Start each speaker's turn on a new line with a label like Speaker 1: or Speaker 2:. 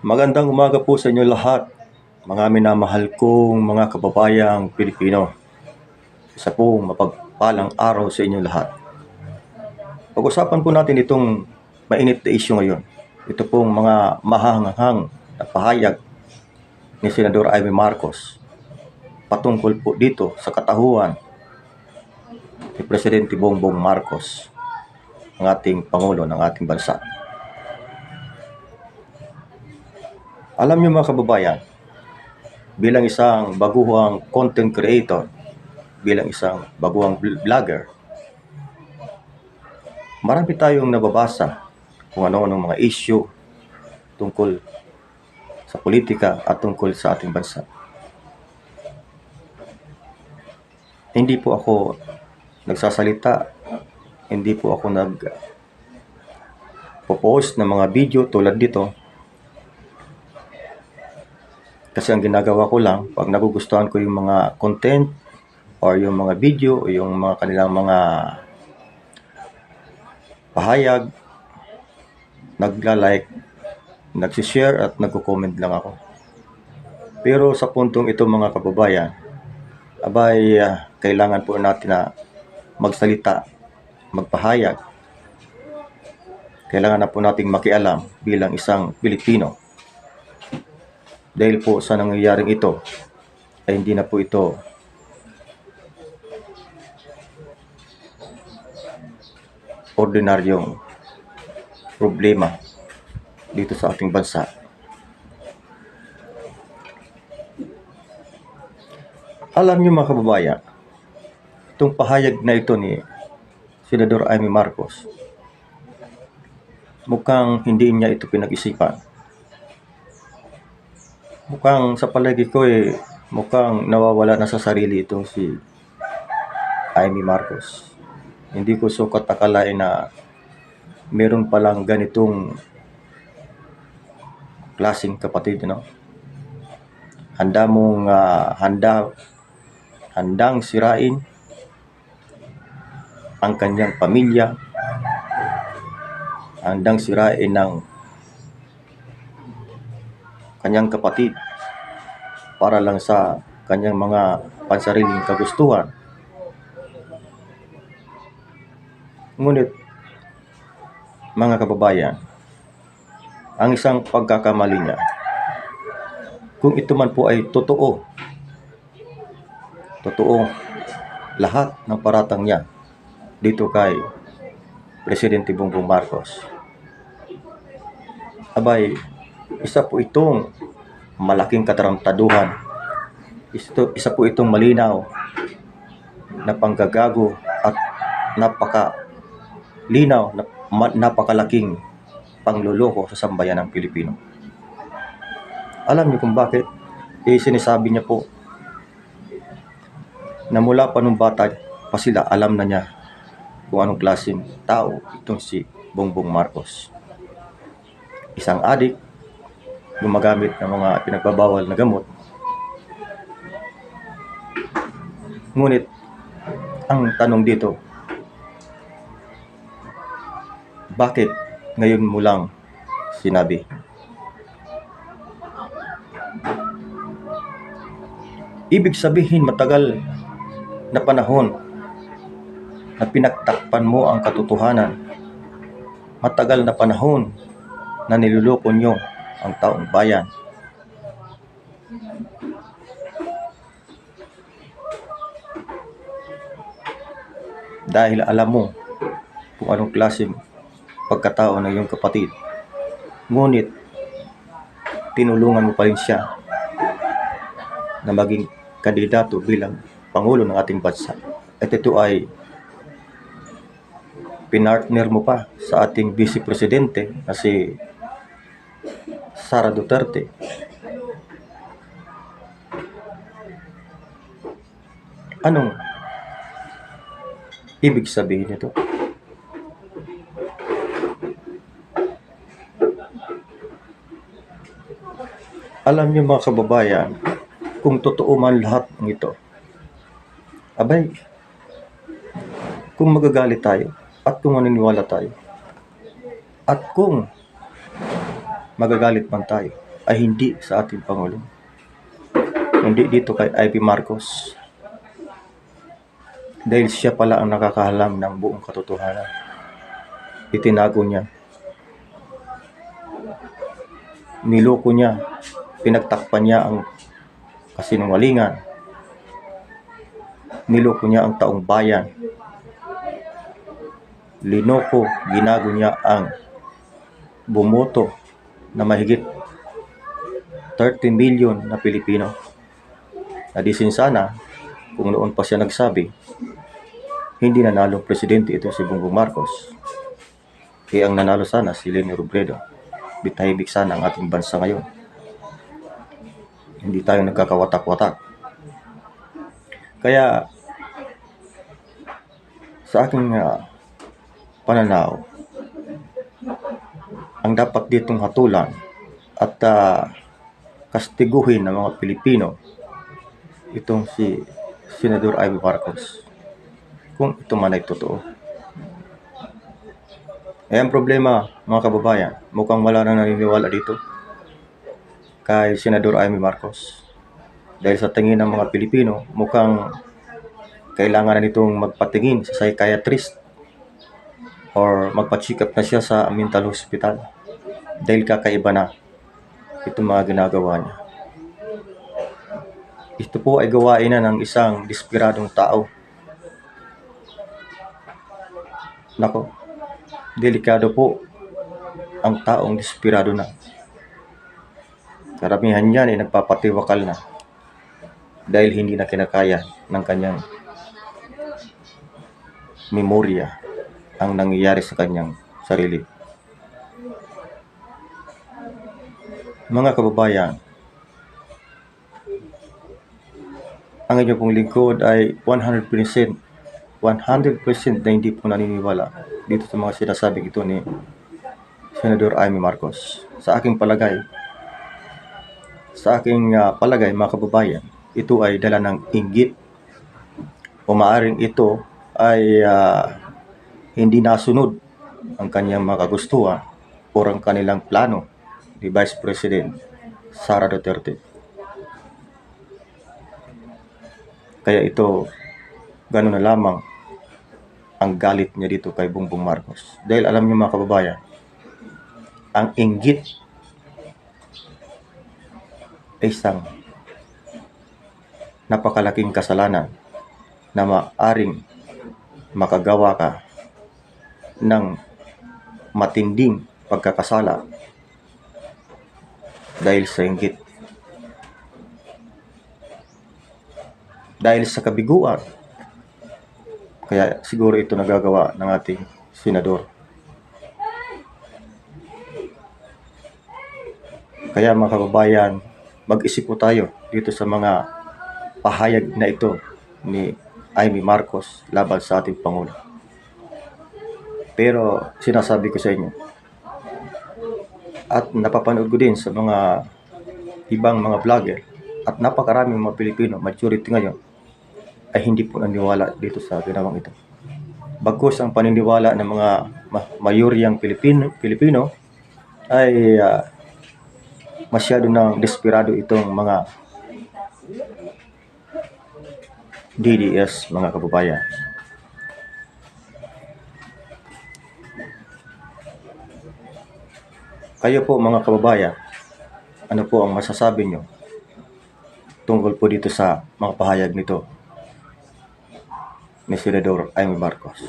Speaker 1: Magandang umaga po sa inyo lahat, mga minamahal kong mga kababayang Pilipino. Isa pong mapagpalang araw sa inyo lahat. Pag-usapan po natin itong mainit na issue ngayon. Ito pong mga mahanghang na pahayag ni Senador Amy Marcos patungkol po dito sa katahuan ni Presidente Bongbong Marcos, ang ating Pangulo ng ating bansa. Alam niyo mga kababayan, bilang isang baguhang content creator, bilang isang baguhang vl- vlogger, marami tayong nababasa kung ano-ano mga issue tungkol sa politika at tungkol sa ating bansa. Hindi po ako nagsasalita, hindi po ako nag post ng mga video tulad dito kasi ang ginagawa ko lang, pag nagugustuhan ko yung mga content or yung mga video o yung mga kanilang mga pahayag, nagla-like, nagsishare at nagko-comment lang ako. Pero sa puntong ito mga kababayan, abay ah, kailangan po natin na magsalita, magpahayag. Kailangan na po nating makialam bilang isang Pilipino dahil po sa nangyayaring ito ay hindi na po ito ordinaryong problema dito sa ating bansa. Alam niyo mga kababayan, itong pahayag na ito ni Senador Amy Marcos, mukhang hindi niya ito pinag-isipan mukhang sa palagi ko eh, mukhang nawawala na sa sarili itong si Amy Marcos. Hindi ko sukat akalain na meron palang ganitong klaseng kapatid, no? Handa mong ah, handa handang sirain ang kanyang pamilya, handang sirain ng kanyang kapatid para lang sa kanyang mga pansariling kagustuhan. Ngunit, mga kababayan, ang isang pagkakamali niya, kung ito man po ay totoo, totoo lahat ng paratang niya dito kay Presidente Bongbong Marcos. Abay, isa po itong malaking katarantaduhan. Ito, isa po itong malinaw na panggagago at napaka linaw na napakalaking pangluloko sa sambayan ng Pilipino. Alam niyo kung bakit? Eh, sinasabi niya po na mula pa nung bata pa sila alam na niya kung anong klaseng tao itong si Bongbong Marcos. Isang adik gumagamit ng mga pinagbabawal na gamot. Ngunit, ang tanong dito, bakit ngayon mo lang sinabi? Ibig sabihin matagal na panahon na pinagtakpan mo ang katotohanan. Matagal na panahon na niluloko nyo ang taong bayan. Dahil alam mo kung anong klaseng pagkatao ng iyong kapatid. Ngunit, tinulungan mo pa rin siya na maging kandidato bilang Pangulo ng ating bansa. At ito ay pinartner mo pa sa ating Vice Presidente na si Sara Duterte. Anong ibig sabihin nito? Alam niyo mga kababayan, kung totoo man lahat ng ito, abay, kung magagalit tayo at kung maniniwala tayo, at kung magagalit man tayo, ay hindi sa ating Pangulo. Hindi dito kay Ivy Marcos. Dahil siya pala ang nakakahalam ng buong katotohanan. Itinago niya. Niloko niya. Pinagtakpan niya ang kasinungalingan. Niloko niya ang taong bayan. Linoko, ginago niya ang bumoto na mahigit 30 million na Pilipino. Nadisin sana kung noon pa siya nagsabi, hindi nanalo presidente ito si Bongbong Marcos. Kaya ang nanalo sana si Leni Robredo. Bitahimik sana ang ating bansa ngayon. Hindi tayo nagkakawatak-watak. Kaya sa aking ah, pananaw, ang dapat ditong hatulan at ah, kastiguhin ng mga Pilipino itong si Senador Ivy Marcos kung ito man ay totoo. Eh, ang problema, mga kababayan, mukhang wala nang naniniwala dito kay Senador Amy Marcos. Dahil sa tingin ng mga Pilipino, mukhang kailangan na nitong magpatingin sa psychiatrist or magpa-check up na siya sa mental hospital dahil kakaiba na itong mga ginagawa niya. Ito po ay gawain na ng isang desperadong tao. Nako, delikado po ang taong desperado na. Karamihan niyan ay nagpapatiwakal na dahil hindi na kinakaya ng kanyang memorya ang nangyayari sa kanyang sarili. Mga kababayan, ang inyo pong lingkod ay 100% 100% na hindi po naniniwala dito sa mga sinasabing ito ni Senador Amy Marcos. Sa aking palagay, sa aking ah, palagay mga kababayan, ito ay dala ng inggit o maaring ito ay ah, hindi nasunod ang kanyang mga kagustuhan o ang kanilang plano ni Vice President Sara Duterte. Kaya ito, gano'n na lamang ang galit niya dito kay Bongbong Marcos. Dahil alam niyo mga kababayan, ang inggit ay isang napakalaking kasalanan na maaring makagawa ka ng matinding pagkakasala dahil sa inggit. Dahil sa kabiguan. Kaya siguro ito nagagawa ng ating senador. Kaya mga kababayan, mag-isip po tayo dito sa mga pahayag na ito ni Amy Marcos laban sa ating Pangulo. Pero sinasabi ko sa inyo, at napapanood ko din sa mga ibang mga vlogger at napakaraming mga Pilipino, majority ngayon, ay hindi po naniwala dito sa ginawang ito. Bagkus ang paniniwala ng mga ma- mayoryang Pilipino, Pilipino ay ah, masyado nang desperado itong mga DDS mga kababayan. Kayo po mga kababayan, ano po ang masasabi nyo tungkol po dito sa mga pahayag nito ni Senador Amy Marcos?